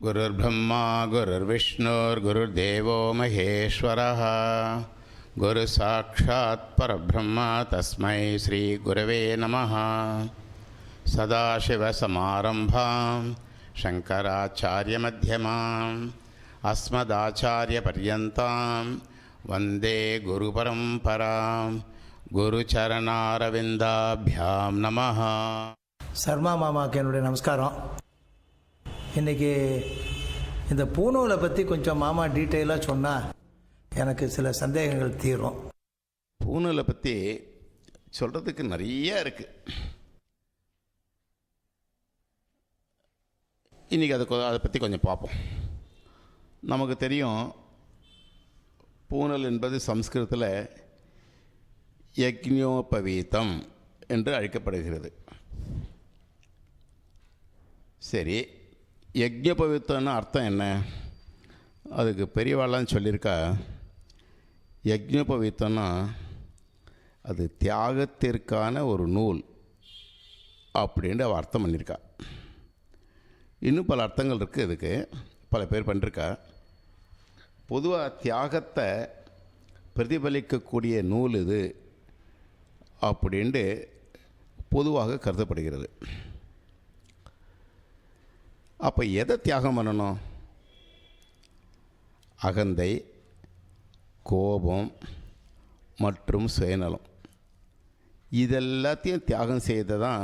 गुरुर्ब्रह्मा गुरुर्विष्णुर्गुरुर्देवो महेश्वरः गुरुसाक्षात् परब्रह्म तस्मै श्रीगुरवे नमः सदाशिवसमारम्भां शङ्कराचार्यमध्यमाम् अस्मदाचार्यपर्यन्तां वन्दे गुरुपरम्परां गुरुचरणारविन्दाभ्यां नमः சர்மா மாமாவுக்கு என்னுடைய நமஸ்காரம் இன்றைக்கி இந்த பூனூலை பற்றி கொஞ்சம் மாமா டீட்டெயிலாக சொன்னால் எனக்கு சில சந்தேகங்கள் தீரும். பூனலை பற்றி சொல்கிறதுக்கு நிறைய இருக்குது இன்றைக்கி அதை கொ- அதை பற்றி கொஞ்சம் பார்ப்போம் நமக்கு தெரியும் பூனல் என்பது சம்ஸ்கிருதத்தில் யக்ஞோபவீதம் என்று அழைக்கப்படுகிறது. சரி யக்ஞோபவீத்தம்னு அர்த்தம் என்ன? அதுக்கு பெரியவாளான்னு சொல்லியிருக்கா யக்ஞோபவீத்தம்னா அது தியாகத்திற்கான ஒரு நூல் அப்படின்ட்டு அவள் அர்த்தம் பண்ணியிருக்கா. இன்னும் பல அர்த்தங்கள் இருக்குது இதுக்கு பல பேர் பண்ணிருக்கா பொதுவாக தியாகத்தை பிரதிபலிக்கக்கூடிய நூல் இது அப்படின்ட்டு பொதுவாக கருதப்படுகிறது. அப்போ எதை தியாகம் பண்ணணும்? அகந்தை கோபம் மற்றும் சுயநலம். இதெல்லாத்தையும் தியாகம் செய்து தான்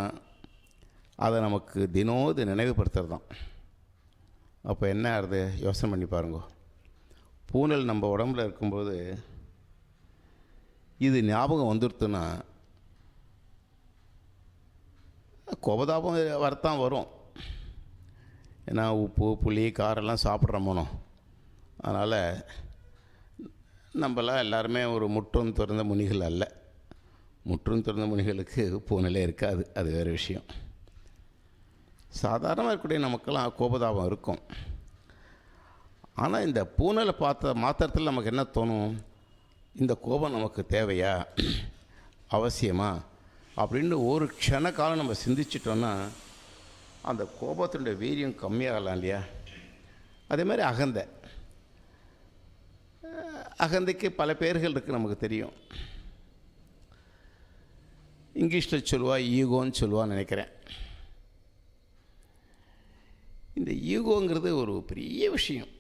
அதை நமக்கு தினோது நினைவுபடுத்துறது தான் அப்போ என்ன ஆகுது? யோசனை பண்ணி பாருங்க. பூனல் நம்ம உடம்புல இருக்கும்போது இது ஞாபகம் வந்துடுத்துன்னா கோபதாபம் வரத்தான் வரும். ஏன்னா உப்பு புளி காரெல்லாம் சாப்பிட்றோமோனோ அதனால் நம்மளாம் எல்லாருமே ஒரு முற்றும் திறந்த முனிகள் அல்ல. முற்றும் திறந்த முனிகளுக்கு பூநிலை இருக்காது. அது வேறு விஷயம். சாதாரணமாக இருக்கக்கூடிய நமக்கெல்லாம் கோபதாபம் இருக்கும். ஆனால் இந்த பூனலை பார்த்த மாத்திரத்தில் நமக்கு என்ன தோணும்? இந்த கோபம் நமக்கு தேவையா? அவசியமா? அப்படின்னு ஒரு க்ஷண காலம் நம்ம சிந்திச்சிட்டோன்னா அந்த கோபத்தினுடைய வீரியம் கம்மியாகலாம் இல்லையா? அதே மாதிரி அகந்தை. அகந்தைக்கு பல பேர்கள் இருக்குது நமக்கு தெரியும். இங்கிலீஷில் சொல்லுவா ஈகோன்னு சொல்லுவான்னு நினைக்கிறேன். இந்த ஈகோங்கிறது ஒரு பெரிய விஷயம்.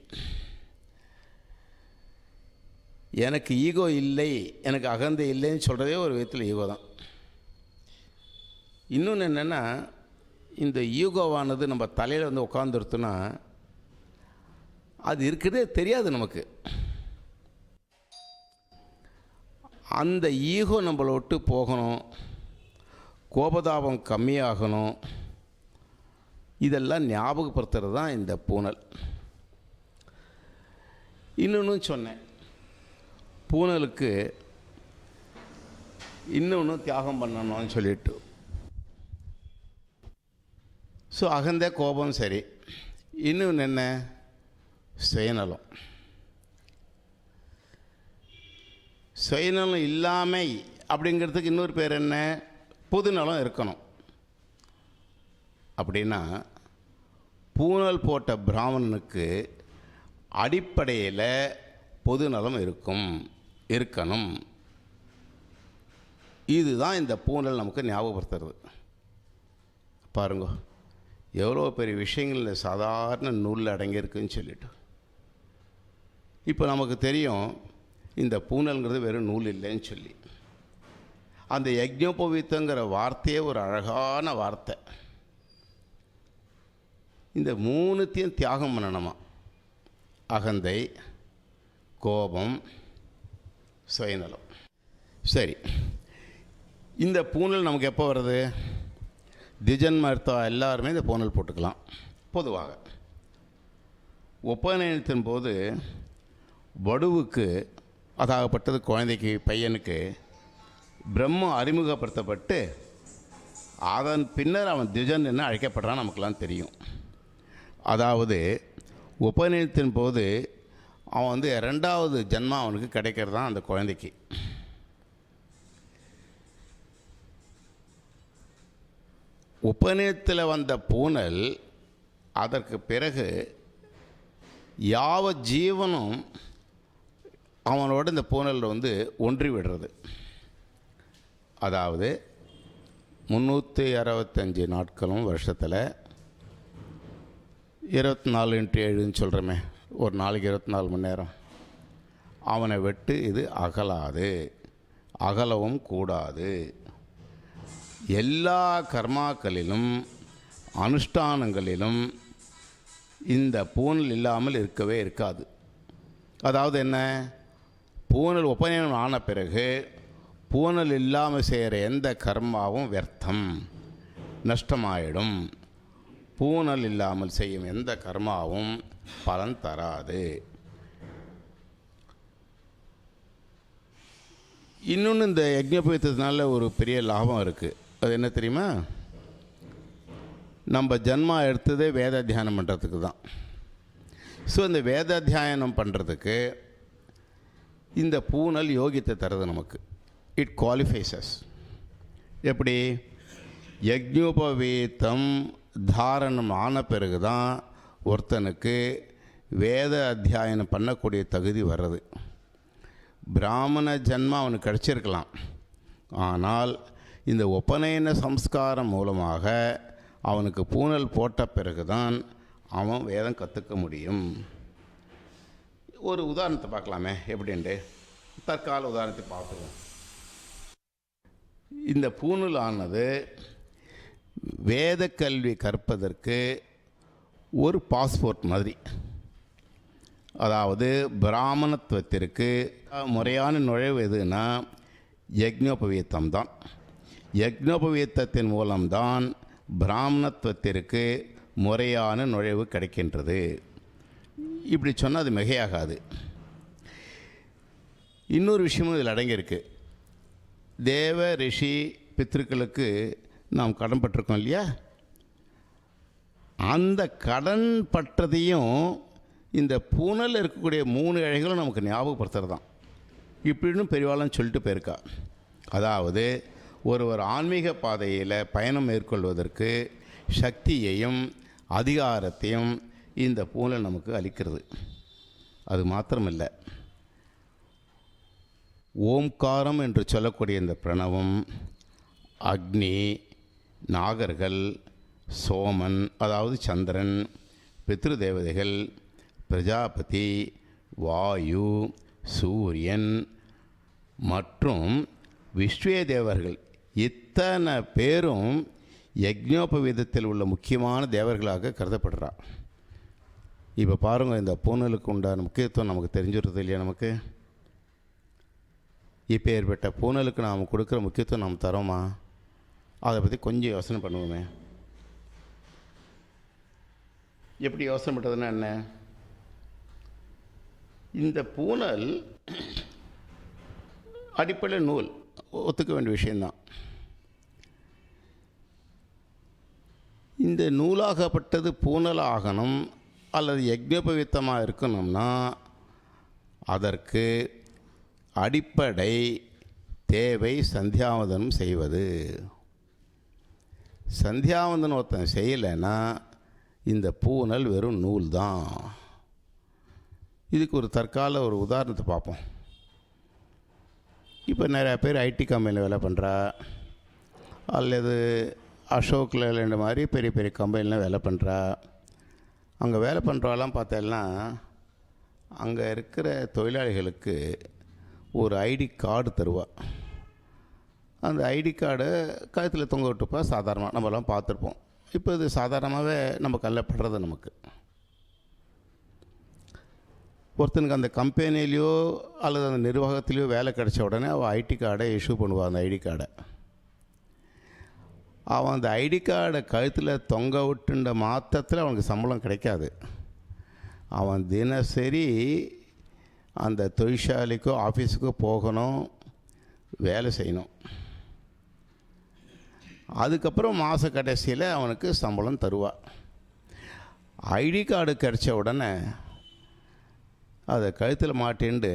எனக்கு ஈகோ இல்லை எனக்கு அகந்தை இல்லைன்னு சொல்கிறதே ஒரு விதத்தில் ஈகோ தான் இன்னொன்று என்னென்னா இந்த ஈகோவானது நம்ம தலையில் வந்து உட்காந்துருத்தோன்னா அது இருக்கிறதே தெரியாது நமக்கு. அந்த ஈகோ நம்மளை விட்டு போகணும். கோபதாபம் கம்மியாகணும். இதெல்லாம் ஞாபகப்படுத்துறது தான் இந்த பூனல். இன்னொன்று சொன்னேன். பூனலுக்கு இன்னொன்று தியாகம் பண்ணணும்னு சொல்லிட்டு. ஸோ அகந்த கோபம் சரி. இன்னொன்று என்ன? சுயநலம். சுயநலம் இல்லாமை அப்படிங்கிறதுக்கு இன்னொரு பேர் என்ன? பொதுநலம் இருக்கணும். அப்படின்னா பூனல் போட்ட பிராமணனுக்கு அடிப்படையில் பொதுநலம் இருக்கும் இருக்கணும். இதுதான் இந்த பூனல் நமக்கு ஞாபகப்படுத்துறது. பாருங்க. எவ்வளோ பெரிய விஷயங்கள் சாதாரண நூலில் அடங்கியிருக்குன்னு சொல்லிட்டு. இப்போ நமக்கு தெரியும் இந்த பூனல்ங்கிறது வெறும் நூல் இல்லைன்னு சொல்லி. அந்த யஜ்ஞோபவீத்தங்கிற வார்த்தையே ஒரு அழகான வார்த்தை. இந்த மூணுத்தையும் தியாகம் பண்ணணுமா? அகந்தை கோபம் சுயநலம். சரி. இந்த பூனல் நமக்கு எப்போ வருது? திஜன் மருத்துவ எல்லாருமே இந்த போனல் போட்டுக்கலாம். பொதுவாக. ஒப்பநயனத்தின் போது வடுவுக்கு அதாகப்பட்டது குழந்தைக்கு பையனுக்கு பிரம்மம் அறிமுகப்படுத்தப்பட்டு அதன் பின்னர் அவன் திஜன் என்று அழைக்கப்படுறான் நமக்கெல்லாம் தெரியும். அதாவது உபநயனத்தின் போது அவன் வந்து ரெண்டாவது ஜென்மா அவனுக்கு கிடைக்கிறது தான் அந்த குழந்தைக்கு. உபநயத்தில் வந்த பூனல் அதற்கு பிறகு யாவ ஜீவனும் அவனோட இந்த பூனலில் வந்து ஒன்றி விடுறது. அதாவது முந்நூற்றி அறுபத்தஞ்சு நாட்களும் வருஷத்தில் இருபத்தி நாலு இன்ட்டு ஏழுன்னு சொல்கிறோமே ஒரு நாளைக்கு இருபத்தி நாலு மணி நேரம். அவனை விட்டு இது அகலாது அகலவும் கூடாது. எல்லா கர்மாக்களிலும் அனுஷ்டானங்களிலும் இந்த பூணல் இல்லாமல் இருக்கவே இருக்காது. அதாவது என்ன? பூணல் உபநயனம் ஆன பிறகு பூணல் இல்லாமல் செய்கிற எந்த கர்மாவும் வியர்த்தம் நஷ்டமாயிடும். பூணல் இல்லாமல் செய்யும் எந்த கர்மாவும் பலன் தராது. இன்னொன்று இந்த யஜ்ஞபயத்தினால ஒரு பெரிய லாபம் இருக்குது அது என்ன தெரியுமா? நம்ம ஜென்மா எடுத்ததே வேத தியானம் பண்ணுறதுக்கு தான். ஸோ இந்த வேத தியானம் பண்ணுறதுக்கு இந்த பூனல் யோகித்தை தருது நமக்கு. இட் குவாலிஃபைசஸ் எப்படி? யஜ்ஞோபவீத்தம் தாரணம் ஆன பிறகு தான் ஒருத்தனுக்கு வேத அத்தியாயனம் பண்ணக்கூடிய தகுதி வர்றது. பிராமண ஜென்மம் அவனுக்கு கிடச்சிருக்கலாம். ஆனால் இந்த உபநயன சம்ஸ்காரம் மூலமாக அவனுக்கு பூனல் போட்ட பிறகுதான் அவன் வேதம் கற்றுக்க முடியும். ஒரு உதாரணத்தை பார்க்கலாமே எப்படின்ட்டு? தற்கால உதாரணத்தை பார்த்துருவோம். இந்த பூணூல் ஆனது வேத கல்வி கற்பதற்கு ஒரு பாஸ்போர்ட் மாதிரி. அதாவது பிராமணத்துவத்திற்கு முறையான நுழைவு எதுன்னா யக்ஞோபவீத்தம் தான் யக்னோபவீத்தத்தின் மூலம்தான் பிராமணத்துவத்திற்கு முறையான நுழைவு கிடைக்கின்றது. இப்படி சொன்னால் அது மிகையாகாது. இன்னொரு விஷயமும் இதில் அடங்கியிருக்கு. தேவ ரிஷி பித்திருக்களுக்கு நாம் கடன் பட்டிருக்கோம் இல்லையா? அந்த கடன் பட்டதையும் இந்த பூனல் இருக்கக்கூடிய மூணு இழைகளும் நமக்கு ஞாபகப்படுத்துறது தான் இப்படின்னு பெரிவாலும் சொல்லிட்டு போயிருக்கா. அதாவது ஒருவர் ஆன்மீக பாதையில் பயணம் மேற்கொள்வதற்கு சக்தியையும் அதிகாரத்தையும் இந்த பூனை நமக்கு அளிக்கிறது. அது மாத்திரமில்லை. ஓம்காரம் என்று சொல்லக்கூடிய இந்த பிரணவம் அக்னி நாகர்கள் சோமன் அதாவது சந்திரன் பித்ரு தேவதைகள் பிரஜாபதி வாயு சூரியன் மற்றும் விஸ்வே தேவர்கள். இத்தனை பேரும் யக்ஞோபவீதத்தில் உள்ள முக்கியமான தேவர்களாக கருதப்படுறா. இப்போ பாருங்கள் இந்த பூனலுக்கு உண்டான முக்கியத்துவம் நமக்கு தெரிஞ்சுருது இல்லையா நமக்கு? இப்போ ஏற்பட்ட பூணலுக்கு நாம் கொடுக்குற முக்கியத்துவம் நாம் தரோமா? அதை பற்றி கொஞ்சம் யோசனை பண்ணுவோமே. எப்படி யோசனை பண்ணுறதுன்னா என்ன? இந்த பூனல் அடிப்படை நூல். ஒத்துக்க வேண்டிய விஷயந்தான் இந்த நூலாகப்பட்டது பூனல் ஆகணும் அல்லது யஜ்ஞோபவித்தமாக இருக்கணும்னா அதற்கு அடிப்படை தேவை சந்தியாவதனம் செய்வது. சந்தியாவந்தனம் ஒருத்தன் செய்யலைன்னா இந்த பூனல் வெறும் நூல் தான் இதுக்கு ஒரு தற்கால ஒரு உதாரணத்தை பார்ப்போம். இப்போ நிறையா பேர் ஐடி கம்பெனியில் வேலை பண்ணுறா அல்லது அசோக் லேலண்ட் மாதிரி பெரிய பெரிய கம்பெனிலாம் வேலை பண்ணுறா அங்கே வேலை பண்ணுறவெல்லாம் பார்த்தேன்னா அங்கே இருக்கிற தொழிலாளிகளுக்கு ஒரு ஐடி கார்டு தருவா. அந்த ஐடி கார்டை கழுத்தில் தொங்க விட்டுப்பா சாதாரணமாக நம்மலாம் பார்த்துருப்போம். இப்போ இது சாதாரணமாகவே நம்ம கல்லில் படுறது நமக்கு. ஒருத்தனுக்கு அந்த கம்பெனிலேயோ அல்லது அந்த நிர்வாகத்திலேயோ வேலை கிடைச்ச உடனே அவள் ஐடி கார்டை இஷ்யூ பண்ணுவாள் அந்த ஐடி கார்டை. அவன் அந்த ஐடி கார்டை கழுத்தில் தொங்க விட்டுன்ற மாத்திரத்தில் அவனுக்கு சம்பளம் கிடைக்காது. அவன் தினசரி அந்த தொழிற்சாலைக்கோ ஆஃபீஸுக்கோ போகணும் வேலை செய்யணும். அதுக்கப்புறம் மாத கடைசியில் அவனுக்கு சம்பளம் தருவாள் ஐடி கார்டு கிடைச்ச உடனே அதை கழுத்தில் மாட்டின்ட்டு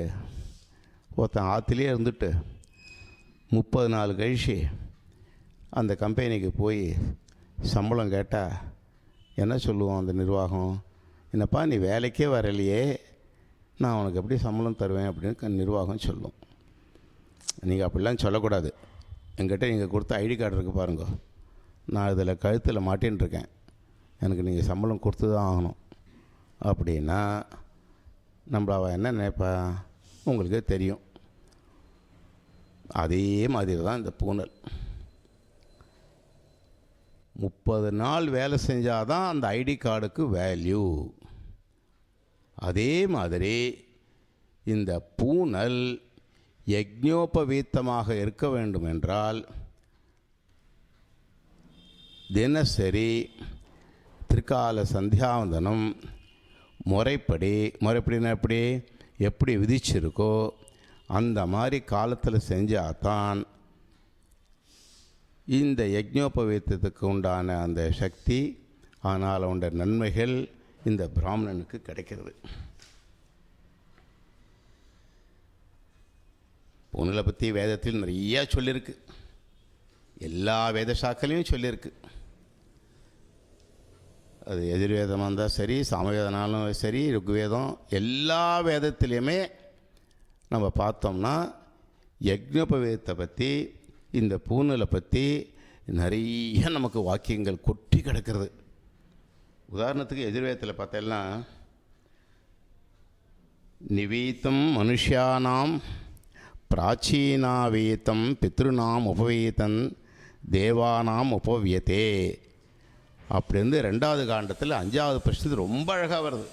ஒருத்தன் ஆற்றுலேயே இருந்துட்டு முப்பது நாள் கழிச்சு அந்த கம்பெனிக்கு போய் சம்பளம் கேட்டால் என்ன சொல்லுவோம் அந்த நிர்வாகம்? என்னப்பா நீ வேலைக்கே வரலையே. நான் உனக்கு எப்படி சம்பளம் தருவேன்? அப்படின்னு நிர்வாகம் சொல்லும். நீங்கள் அப்படிலாம் சொல்லக்கூடாது. என்கிட்ட நீங்கள் கொடுத்த ஐடி கார்டு இருக்குது பாருங்க. நான் இதில் கழுத்தில் மாட்டின்ட்டுருக்கேன் எனக்கு நீங்கள் சம்பளம் கொடுத்து தான் ஆகணும். அப்படின்னா நம்மள அவள் என்ன நினைப்பா? உங்களுக்கே தெரியும். அதே மாதிரி தான் இந்த பூனல். முப்பது நாள் வேலை செஞ்சால் தான் அந்த ஐடி கார்டுக்கு வேல்யூ அதே மாதிரி இந்த பூனல் யக்ஞோபவீத்தமாக இருக்க வேண்டும் என்றால் தினசரி திரிகால சந்தியாவந்தனம் முறைப்படி முறைப்படினா எப்படி? எப்படி விதிச்சிருக்கோ அந்த மாதிரி காலத்தில் செஞ்சால் தான் இந்த யஜ்ஞோபவீத்தத்துக்கு உண்டான அந்த சக்தி ஆனால் உண்ட நன்மைகள் இந்த பிராமணனுக்கு கிடைக்கிறது. பொண்ணுகளை பற்றி வேதத்தில் நிறையா சொல்லியிருக்கு எல்லா வேத சாக்களையும் சொல்லியிருக்கு அது எதிர்வேதமாக இருந்தால் சரி சாமவேதனாலும் சரி ருக்வேதம் எல்லா வேதத்துலேயுமே நம்ம பார்த்தோம்னா யக்ஞோபவேதத்தை பற்றி இந்த பூனலை பற்றி நிறைய நமக்கு வாக்கியங்கள் கொட்டி கிடக்கிறது. உதாரணத்துக்கு எதிர்வேதத்தில் பார்த்தேன்னா நிவீத்தம் மனுஷியானாம் பிராச்சீனாவீத்தம் பித்ருநாம் உபவீதன் தேவானாம் உபவியத்தே அப்படி ரெண்டாவது காண்டத்தில் அஞ்சாவது பிரச்சனை ரொம்ப அழகாக வருது.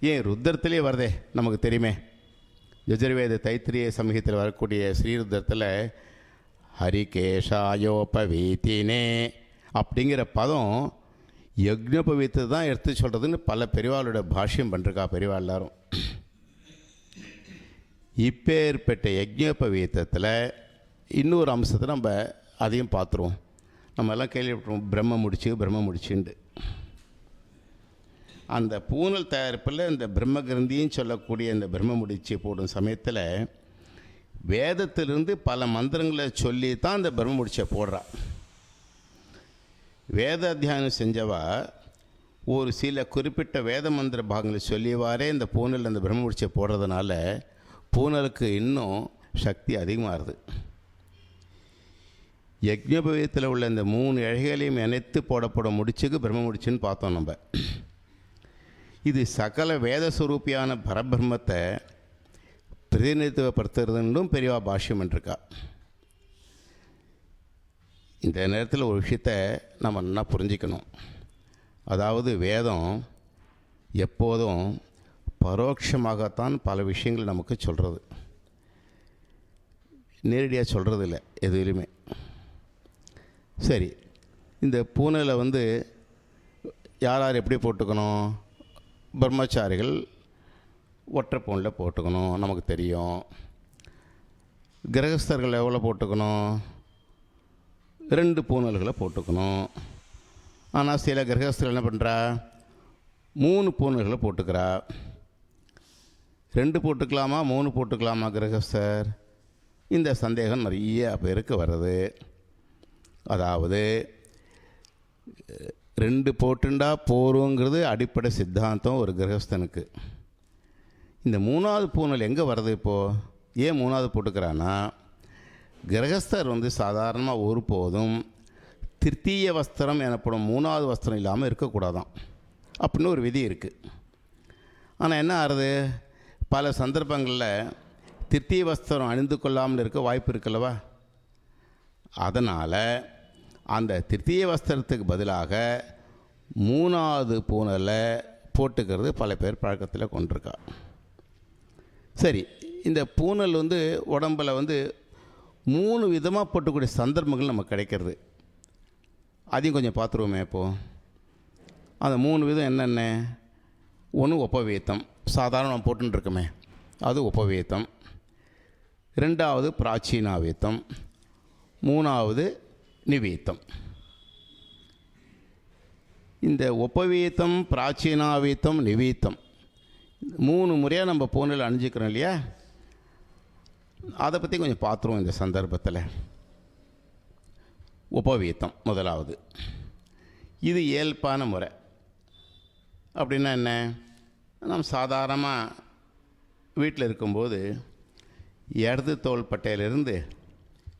ஏன் ருத்திரத்திலே வருதே நமக்கு தெரியுமே? யஜுர்வேத தைத்திரிய சமீகத்தில் வரக்கூடிய ஸ்ரீருத்ரத்தில் ஹரிகேஷாயோபவீத்தினே அப்படிங்கிற பதம் யக்ஞோபவீத்தை தான் எடுத்து சொல்கிறதுன்னு பல பெரிவாளோட பாஷ்யம் பண்ணிருக்கா பெரிவா எல்லாரும். இப்பேற்பட்ட யக்ஞோபவீத்தத்தில் இன்னொரு அம்சத்தை நம்ம அதையும் பார்த்துருவோம். நம்ம எல்லாம் கேள்விப்பட்டோம் பிரம்ம முடிச்சு பிரம்ம முடிச்சுண்டு அந்த பூனல் தயாரிப்பில் இந்த பிரம்ம சொல்லக்கூடிய இந்த பிரம்ம முடிச்சு போடும் சமயத்தில் வேதத்திலிருந்து பல மந்திரங்களை சொல்லி தான் இந்த பிரம்ம முடிச்சை போடுறா. வேத அத்தியானம் செஞ்சவா ஒரு சில குறிப்பிட்ட வேத மந்திர பாகங்களை சொல்லியவாறே இந்த பூனல் அந்த பிரம்ம முடிச்சை போடுறதுனால பூனலுக்கு இன்னும் சக்தி அதிகமாகுது. யக்ஞபவீயத்தில் உள்ள இந்த மூணு இழைகளையும் இணைத்து போடப்படும் முடிச்சுக்கு பிரம்ம முடிச்சுன்னு பார்த்தோம் நம்ம. இது சகல வேத சுரூப்பியான பரபிரம்மத்தை பிரதிநிதித்துவப்படுத்துறதுன்னும் பெரியவா பாஷ்யம் இருக்கா இந்த நேரத்தில் ஒரு விஷயத்தை நம்ம நல்லா புரிஞ்சிக்கணும். அதாவது வேதம் எப்போதும் பரோட்சமாகத்தான் பல விஷயங்கள் நமக்கு சொல்கிறது நேரடியாக சொல்கிறது இல்லை எதுலையுமே. சரி இந்த பூனையில் வந்து யார் யார் எப்படி போட்டுக்கணும்? பிரம்மச்சாரிகள் ஒற்றை பவுனில் போட்டுக்கணும் நமக்கு தெரியும். கிரகஸ்தர்கள் எவ்வளோ போட்டுக்கணும்? ரெண்டு பூனல்களை போட்டுக்கணும். ஆனால் சில கிரகஸ்தர்கள் என்ன பண்ணுறா மூணு பூனல்களை போட்டுக்கிறா. ரெண்டு போட்டுக்கலாமா? மூணு போட்டுக்கலாமா கிரகஸ்தர்? இந்த சந்தேகம் நிறைய பேருக்கு வருது. அதாவது ரெண்டு போட்டுண்டா போருங்கிறது அடிப்படை சித்தாந்தம் ஒரு கிரகஸ்தனுக்கு. இந்த மூணாவது பூனல் எங்கே வருது இப்போது ஏன் மூணாவது போட்டுக்கிறான்னா கிரகஸ்தர் வந்து சாதாரணமாக ஒரு போதும் திருத்தீய வஸ்திரம் எனப்படும் மூணாவது வஸ்திரம் இல்லாமல் இருக்கக்கூடாதான். அப்படின்னு ஒரு விதி இருக்குது ஆனால் என்ன ஆறுது? பல சந்தர்ப்பங்களில் திருத்தீய வஸ்திரம் அணிந்து கொள்ளாமல் இருக்க வாய்ப்பு இருக்குல்லவா? அதனால் அந்த திருத்தீய வஸ்திரத்துக்கு பதிலாக மூணாவது பூனலை போட்டுக்கிறது பல பேர் பழக்கத்தில் கொண்டிருக்கா. சரி இந்த பூனல் வந்து உடம்பில் வந்து மூணு விதமாக போட்டக்கூடிய சந்தர்ப்பங்கள் நமக்கு கிடைக்கிறது. அதையும் கொஞ்சம் பார்த்துருவோமே இப்போது அந்த மூணு விதம் என்னென்ன? ஒன்று உபவீத்தம் சாதாரண நம்ம போட்டுருக்கோமே அது உபவீத்தம் ரெண்டாவது பிராச்சீனாவீத்தம் மூணாவது நிவீத்தம். இந்த உபவீத்தம் பிராச்சீனாவீத்தம் நிவீத்தம். மூணு முறையாக நம்ம பூனில் அணிஞ்சிக்கிறோம் இல்லையா? அதை பற்றி கொஞ்சம் பார்த்துருவோம் இந்த சந்தர்ப்பத்தில். உபவீத்தம் முதலாவது. இது இயல்பான முறை. அப்படின்னா என்ன? நாம் சாதாரணமாக வீட்டில் இருக்கும்போது இடது தோள் பட்டையிலிருந்து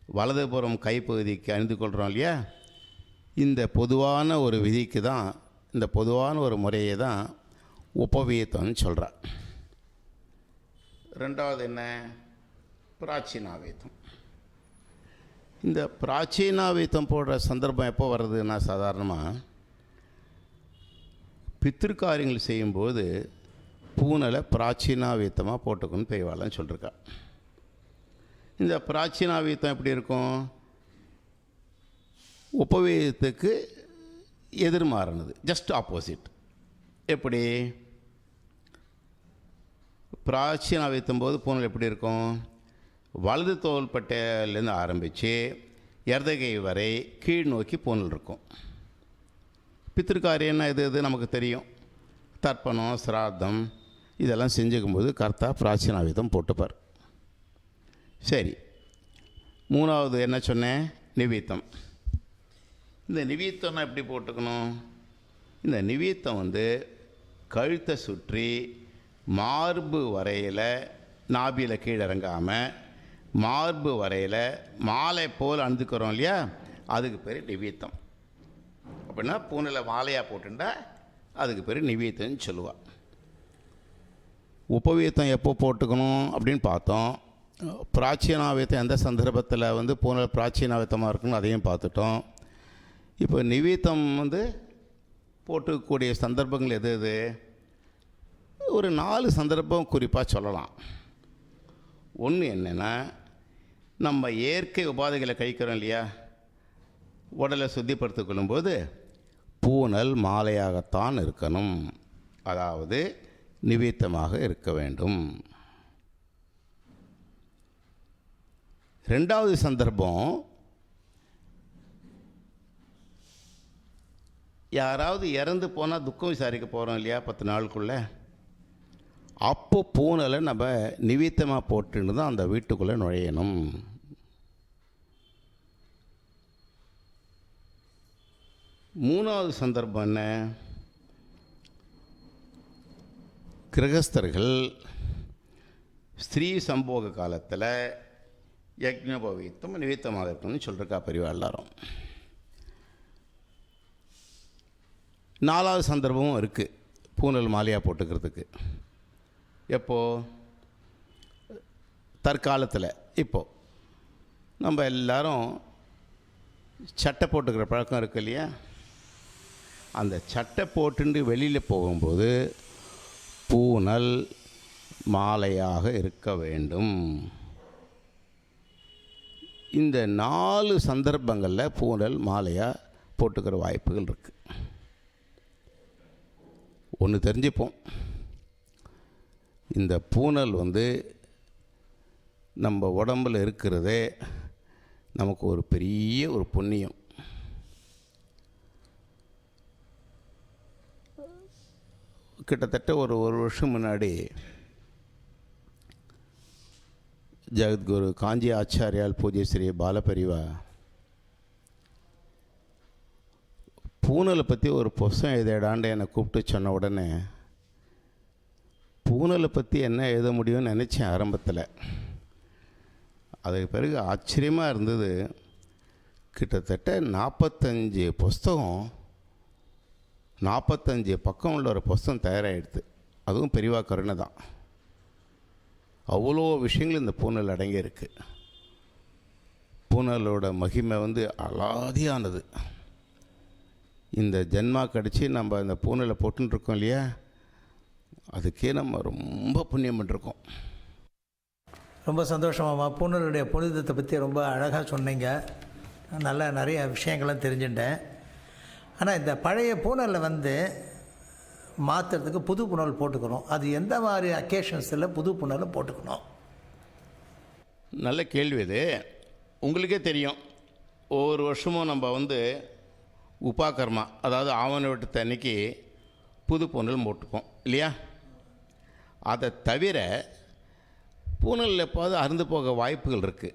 வலதுபுறம் கைப்பகுதிக்கு அணிந்து கொள்கிறோம் இல்லையா? இந்த பொதுவான ஒரு விதிக்கு தான் இந்த பொதுவான ஒரு முறையை தான் உபவீதம்னு சொல்கிறார் ரெண்டாவது என்ன? பிராச்சீனாவேதம். இந்த பிராச்சீனாவீத்தம் போடுற சந்தர்ப்பம் எப்போ வர்றதுன்னா சாதாரணமாக பித்திருக்காரியங்கள் செய்யும்போது பூனலை பிராச்சீனாவீத்தமாக போட்டுக்கணும்னு பெய்வாளன்னு சொல்லியிருக்கா இந்த பிராச்சீனாவீத்தம் எப்படி இருக்கும்? உபவேதத்துக்கு எதிர்மாறினது ஜஸ்ட் ஆப்போசிட் எப்படி? பிராச்சீனாவீத்தம் போது பூனல் எப்படி இருக்கும்? வலது தோள்பட்டையிலேருந்து ஆரம்பித்து எர்தகை வரை கீழ் நோக்கி பூனல் இருக்கும். பித்திருக்காரியன்னா இது இது நமக்கு தெரியும்? தர்ப்பணம் சிராதம் இதெல்லாம் செஞ்சுக்கும்போது கர்த்தா பிராச்சீனாவிதம் போட்டுப்பார். சரி. மூணாவது என்ன சொன்னேன்? நிவீத்தம். இந்த நிவீத்தம்னா எப்படி போட்டுக்கணும்? இந்த நிவீத்தம் வந்து கழுத்தை சுற்றி மார்பு வரையில் நாபியில் கீழே இறங்காமல் மார்பு வரையில் மாலை போல் அணிந்துக்கிறோம் இல்லையா? அதுக்கு பேர் நிவீத்தம். அப்படின்னா பூனையில் மாலையாக போட்டுட்டா அதுக்கு பேர் நிவீத்தம்னு சொல்லுவாள் உபவீத்தம் எப்போ போட்டுக்கணும் அப்படின்னு பார்த்தோம். பிராச்சீனாவியத்தம் எந்த சந்தர்ப்பத்தில் வந்து பூனை பிராச்சீனாவித்தமாக இருக்குன்னு அதையும் பார்த்துட்டோம். இப்போ நிவீத்தம் வந்து போட்டுக்கக்கூடிய சந்தர்ப்பங்கள் எது எது? ஒரு நாலு சந்தர்ப்பம் குறிப்பாக சொல்லலாம். ஒன்று என்னென்னா நம்ம இயற்கை உபாதைகளை கழிக்கிறோம் இல்லையா? உடலை சுத்திப்படுத்திக் கொள்ளும்போது பூனல் மாலையாகத்தான் இருக்கணும். அதாவது நிவீத்தமாக இருக்க வேண்டும். ரெண்டாவது சந்தர்ப்பம் யாராவது இறந்து போனால் துக்கம் விசாரிக்க போகிறோம் இல்லையா பத்து நாளுக்குள்ளே? அப்போ பூனலை நம்ம நிவித்தமாக போட்டுன்னு தான் அந்த வீட்டுக்குள்ளே நுழையணும். மூணாவது சந்தர்ப்பம் என்ன? கிரகஸ்தர்கள் ஸ்திரீ சம்போக காலத்தில் யக்ஞோபவீத்தம் நிவித்தமாக இருக்கணும்னு சொல்லிருக்கா பெரியவா எல்லாரும் நாலாவது சந்தர்ப்பமும் இருக்குது பூனல் மாலையாக போட்டுக்கிறதுக்கு. எப்போது தற்காலத்தில் இப்போது நம்ம எல்லோரும் சட்டை போட்டுக்கிற பழக்கம் இருக்கு இல்லையா? அந்த சட்டை போட்டுண்டு வெளியில் போகும்போது பூனல் மாலையாக இருக்க வேண்டும். இந்த நாலு சந்தர்ப்பங்களில் பூனல் மாலையாக போட்டுக்கிற வாய்ப்புகள் இருக்குது ஒன்று தெரிஞ்சுப்போம். இந்த பூனல் வந்து நம்ம உடம்பில் இருக்கிறதே நமக்கு ஒரு பெரிய ஒரு புண்ணியம். கிட்டத்தட்ட ஒரு ஒரு வருஷம் முன்னாடி ஜெகத்குரு காஞ்சி ஆச்சாரியால் பூஜை ஸ்ரீ பாலபரிவா. பூனலை பற்றி ஒரு புஸ்தம் எழுதிடாண்டு என்னை கூப்பிட்டு சொன்ன உடனே பூனலை பற்றி என்ன எழுத முடியும்னு நினச்சேன் ஆரம்பத்தில். அதுக்கு பிறகு ஆச்சரியமாக இருந்தது. கிட்டத்தட்ட நாற்பத்தஞ்சு புஸ்தகம் நாற்பத்தஞ்சு பக்கம் உள்ள ஒரு புஸ்தகம் தயாராகிடுது அதுவும் பெரிவா கருணை தான். அவ்வளோ விஷயங்கள் இந்த பூனல் அடங்கியிருக்கு பூனலோட மகிமை வந்து அலாதியானது. இந்த ஜென்மா கடிச்சு நம்ம இந்த பூனலை போட்டுன்னு இருக்கோம் இல்லையா? அதுக்கே நம்ம ரொம்ப புண்ணியம் பண்ணிருக்கோம். ரொம்ப சந்தோஷமாம்மா பூனலுடைய புனிதத்தை பற்றி ரொம்ப அழகாக சொன்னீங்க. நல்லா நிறைய விஷயங்களும் தெரிஞ்சுட்டேன். ஆனால் இந்த பழைய பூனலில் வந்து மாற்றுறதுக்கு புது புனல் போட்டுக்கணும். அது எந்த மாதிரி அக்கேஷன்ஸில் புது புனலும் போட்டுக்கணும்? நல்ல கேள்வி இது. உங்களுக்கே தெரியும். ஒவ்வொரு வருஷமும் நம்ம வந்து உபாகர்மா அதாவது ஆவண வெட்டு அன்னைக்கு புது புனல் போட்டுப்போம். இல்லையா? அதை தவிர பூனல் எப்போது அருந்து போக வாய்ப்புகள் இருக்குது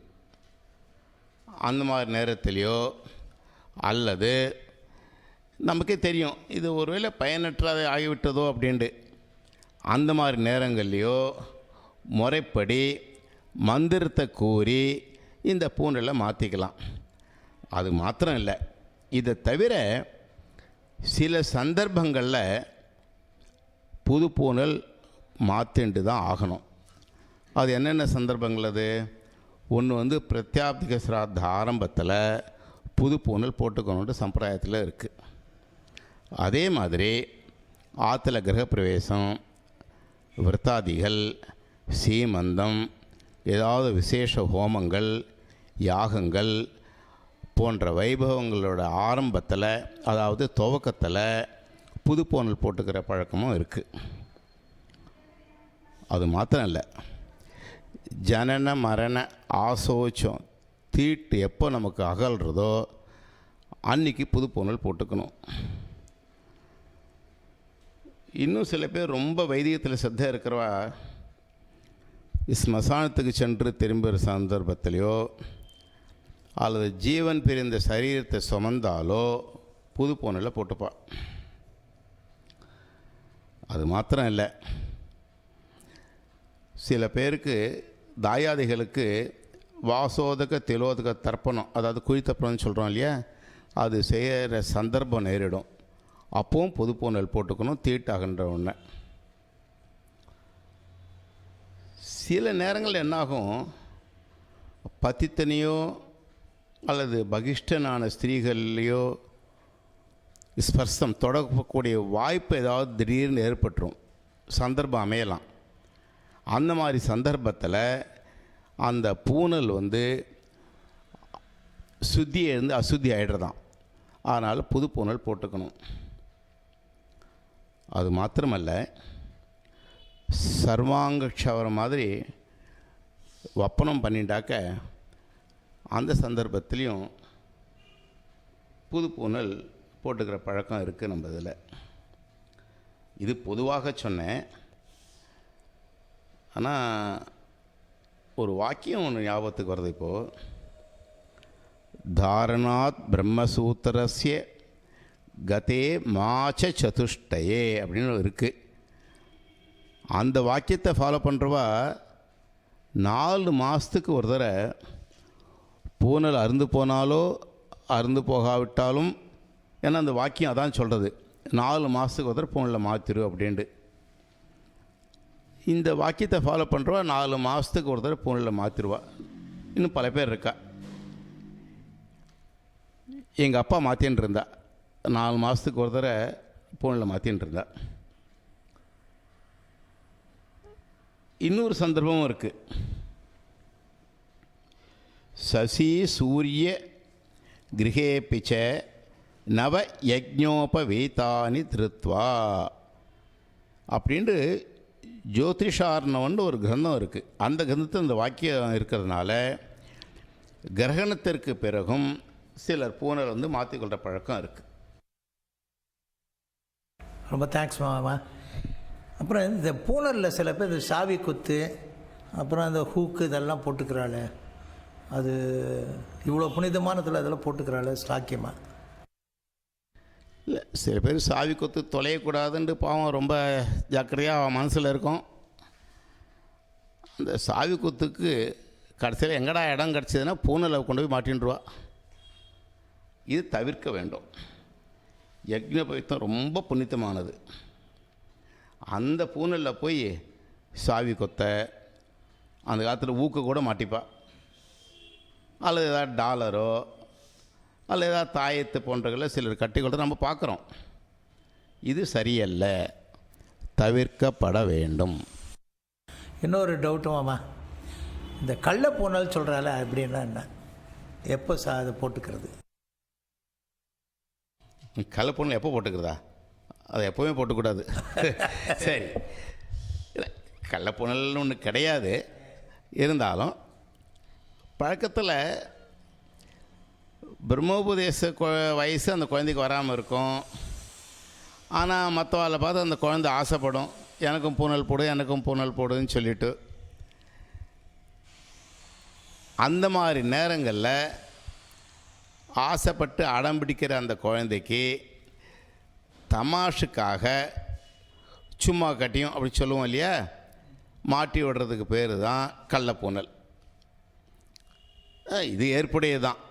அந்த மாதிரி நேரத்திலையோ அல்லது நமக்கே தெரியும் இது ஒருவேளை பயனற்றது ஆகிவிட்டதோ அப்படின்ட்டு. அந்த மாதிரி நேரங்கள்லையோ முறைப்படி மந்திரத்தை கூறி இந்த பூனலை மாற்றிக்கலாம் அது மாத்திரம் இல்லை. இதை தவிர சில சந்தர்ப்பங்களில் புது பூனல் மாற்றிண்டு தான் ஆகணும். அது என்னென்ன சந்தர்ப்பங்கள் அது? ஒன்று வந்து பிரத்யாப்திக சிராத்த ஆரம்பத்தில் புது பூனல் போட்டுக்கணுன்ட்டு சம்பிரதாயத்தில் இருக்குது அதே மாதிரி ஆற்றுல கிரகப்பிரவேசம் விரத்தாதிகள் சீமந்தம் ஏதாவது விசேஷ ஹோமங்கள் யாகங்கள் போன்ற வைபவங்களோட ஆரம்பத்தில் அதாவது துவக்கத்தில் புது போட்டுக்கிற பழக்கமும் இருக்குது அது மாத்திரம் இல்லை ஜனன மரண ஆசோச்சம் தீட்டு எப்போ நமக்கு அகல்றதோ அன்னைக்கு புது போட்டுக்கணும். இன்னும் சில பேர் ரொம்ப வைத்தியத்தில் சித்த இருக்கிறவா? ஸ்மசானத்துக்கு சென்று திரும்புகிற சந்தர்ப்பத்திலையோ அல்லது ஜீவன் பிரிந்த சரீரத்தை சுமந்தாலோ புது போனில் போட்டுப்பா. அது மாத்திரம் இல்லை. சில பேருக்கு தாயாதிகளுக்கு வாசோதக திலோதக தர்ப்பணம் அதாவது குழித்தப்பணம்னு சொல்கிறோம் இல்லையா? அது செய்கிற சந்தர்ப்பம் நேரிடும். அப்பவும் புது பூனல் போட்டுக்கணும் தீட்டாகின்ற ஒன்று சில நேரங்களில் என்னாகும் பத்தித்தனையோ அல்லது பகிஷ்டனான ஸ்திரீகள்லையோ ஸ்பர்சம் தொடக்கக்கூடிய வாய்ப்பு ஏதாவது திடீர்னு ஏற்பட்டுரும். சந்தர்ப்பம் அமையலாம். அந்த மாதிரி சந்தர்ப்பத்தில் அந்த பூனல் வந்து சுத்தி இருந்து அசுத்தி ஆகிடுறதான் அதனால் புது பூனல் போட்டுக்கணும். அது மாத்திரமல்ல சர்வாங்கக்ஷவரம் மாதிரி வப்பனம் பண்ணிட்டாக்க அந்த சந்தர்ப்பத்திலையும் புது பூனல் போட்டுக்கிற பழக்கம் இருக்குது நம்ம இதில். இது பொதுவாக சொன்னேன். ஆனால் ஒரு வாக்கியம் ஒன்று ஞாபகத்துக்கு வருது இப்போது தாரணாத் பிரம்மசூத்திரஸ்ய கதே மாச்ச சதுஷ்டயே அப்படின்னு இருக்குது அந்த வாக்கியத்தை ஃபாலோ பண்ணுறவா நாலு மாதத்துக்கு ஒரு தடவை பூனல் அருந்து போனாலோ அருந்து போகாவிட்டாலும் ஏன்னா அந்த வாக்கியம் அதான் சொல்கிறது நாலு மாதத்துக்கு ஒரு தடவை பூனலில் மாற்றிரு அப்படின்ட்டு. இந்த வாக்கியத்தை ஃபாலோ பண்ணுறவா நாலு மாதத்துக்கு ஒரு தடவை பூனலில் மாற்றிடுவா இன்னும் பல பேர் இருக்கா. எங்கள் அப்பா மாற்றின்னு இருந்தா. நாலு மாதத்துக்கு ஒரு தடவை ஃபோனில் மாற்றின்னு இருந்தா இன்னொரு சந்தர்ப்பமும் இருக்குது சசி சூரிய கிரகேபிச்ச நவ யஜ்ஞோபவீதானி திருத்வா அப்படின்ட்டு ஜோதிஷார்ணவன் ஒரு கிரந்தம் இருக்குது அந்த கிரந்தத்தில் இந்த வாக்கியம் இருக்கிறதுனால கிரகணத்திற்கு பிறகும் சிலர் பூனல் வந்து மாற்றிக்கொள்கிற பழக்கம் இருக்குது ரொம்ப தேங்க்ஸ் மாமா அப்புறம் இந்த பூனரில் சில பேர் இந்த சாவி குத்து அப்புறம் அந்த ஹூக்கு இதெல்லாம் போட்டுக்கிறாள். அது இவ்வளோ புனிதமானதில் அதெல்லாம் போட்டுக்கிறாள் சாக்கியமாக இல்லை சில பேர் சாவி கொத்து தொலையக்கூடாதுன்ட்டு பாவம் ரொம்ப ஜாக்கிரதையாக மனசில் இருக்கும். அந்த சாவி கொத்துக்கு கடைசியில் எங்கடா இடம் கிடச்சதுன்னா பூனலை கொண்டு போய் மாட்டின்டுவா இது தவிர்க்க வேண்டும். யக்ஞபவித்தம் ரொம்ப புனிதமானது. அந்த பூனலில் போய் சாவி கொத்த அந்த காலத்தில் ஊக்க கூட மாட்டிப்பா. அல்லது ஏதாவது டாலரோ அல்லது ஏதாவது தாயத்து போன்றகளை சிலர் கட்டிக்கொள்றதை நம்ம பார்க்குறோம். இது சரியல்ல. தவிர்க்கப்பட வேண்டும். இன்னொரு டவுட்டும் மாமா இந்த கள்ள பூனல் சொல்கிறால அப்படின்னா என்ன? எப்போ சா அதை போட்டுக்கிறது? கலப்பொண்ணு எப்போ போட்டுக்கிறதா? அதை எப்போவுமே போட்டுக்கூடாது. சரி. இல்லை கள்ளப்புணல்னு ஒன்று கிடையாது. இருந்தாலும் பழக்கத்தில் பிரம்மோபதேச வயசு அந்த குழந்தைக்கு வராமல் இருக்கும். ஆனால் மற்றவாளை பார்த்து அந்த குழந்தை ஆசைப்படும். எனக்கும் பூனல் போடு எனக்கும் பூனல் போடுன்னு சொல்லிட்டு. அந்த மாதிரி நேரங்களில் ஆசைப்பட்டு அடம் பிடிக்கிற அந்த குழந்தைக்கு தமாஷுக்காக சும்மா கட்டியும் அப்படி சொல்லுவோம் இல்லையா? மாட்டி விடுறதுக்கு பேர் தான் கள்ளப்பூனல். இது ஏற்புடையது தான்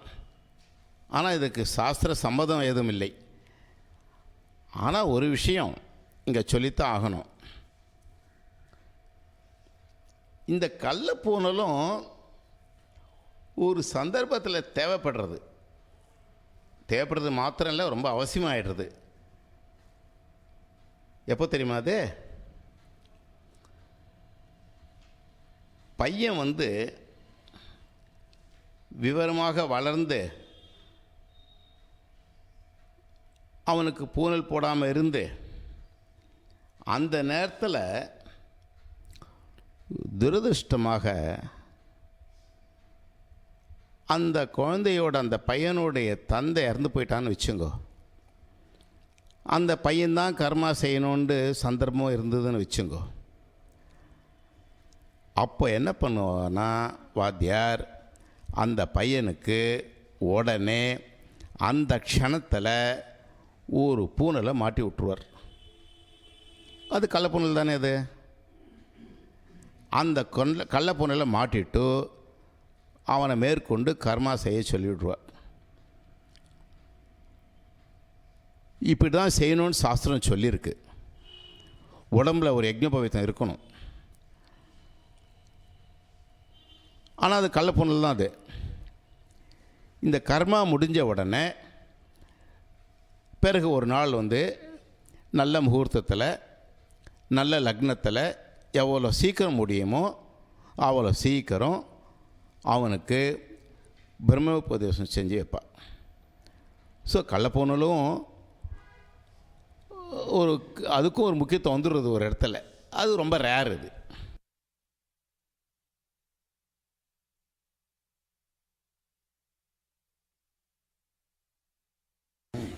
ஆனால் இதுக்கு சாஸ்திர சம்மதம் எதுவும் இல்லை. ஆனால் ஒரு விஷயம் இங்கே சொல்லித்தான் ஆகணும். இந்த கள்ளப்பூனலும் ஒரு சந்தர்ப்பத்தில் தேவைப்படுறது. தேவைப்படுறது மாத்திரம் இல்லை ரொம்ப அவசியமாகிடுறது எப்போ தெரியுமா அது? பையன் வந்து விவரமாக வளர்ந்து அவனுக்கு பூனல் போடாமல் இருந்து அந்த நேரத்தில் துரதிருஷ்டமாக அந்த குழந்தையோட அந்த பையனுடைய தந்தை இறந்து போயிட்டான்னு வச்சுங்கோ. அந்த பையன்தான் கர்மா செய்யணுன்ட்டு சந்தர்ப்பம் இருந்ததுன்னு வச்சுங்கோ. அப்போ என்ன பண்ணுவோன்னா வாத்தியார் அந்த பையனுக்கு உடனே அந்த க்ஷணத்தில் ஒரு பூனலை மாட்டி விட்டுருவார். அது கள்ளப்பூனல் தானே அது? அந்த கொல்ல கள்ளப்பூனலை மாட்டிட்டு அவனை மேற்கொண்டு கர்மா செய்ய சொல்லிவிடுவார். இப்படி தான் செய்யணும்னு சாஸ்திரம் சொல்லியிருக்கு. உடம்புல ஒரு யஜ்ஞபவித்தம் இருக்கணும். ஆனால் அது கள்ளப்பூனல் தான் அது. இந்த கர்மா முடிஞ்ச உடனே பிறகு ஒரு நாள் வந்து நல்ல முகூர்த்தத்தில் நல்ல லக்னத்தில் எவ்வளோ சீக்கிரம் முடியுமோ அவ்வளோ சீக்கிரம் அவனுக்கு பிரம்மோபதேசம் செஞ்சு வைப்பான் ஸோ கள்ளப்போனலும் ஒரு அதுக்கும் ஒரு முக்கியத்துவம் வந்துடுறது ஒரு இடத்துல. அது ரொம்ப ரேர் இது.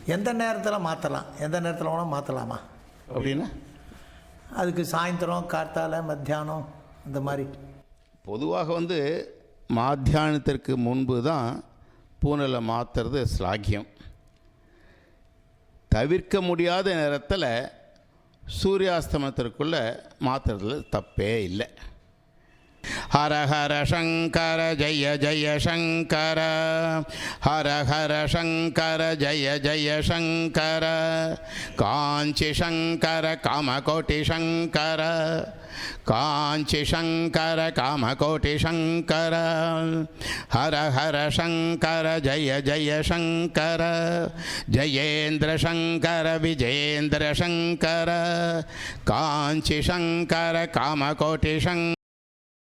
எந்த நேரத்தில் மாற்றலாம் எந்த நேரத்தில் வேணால் மாற்றலாமா அப்படின்னா? அதுக்கு சாயந்தரம் கார்த்தால மத்தியானம் இந்த மாதிரி. பொதுவாக வந்து மாத்தியானத்திற்கு முன்பு தான் பூனலை மாற்றுறது ஸ்லாகியம் தவிர்க்க முடியாத நேரத்தில் சூரியாஸ்தமனத்திற்குள்ளே மாற்றுறதுல தப்பே இல்லை. ஹர ஹர சங்கர ஜெய ஜெய சங்கர ஹர ஹர சங்கர ஜெய ஜெய சங்கர காஞ்சி சங்கர காமகோட்டி சங்கர காஞ்சி சங்கர காமகோட்டி சங்கர ஹர ஹர சங்கர ஜெய ஜெய சங்கர ஜெயேந்திர சங்கர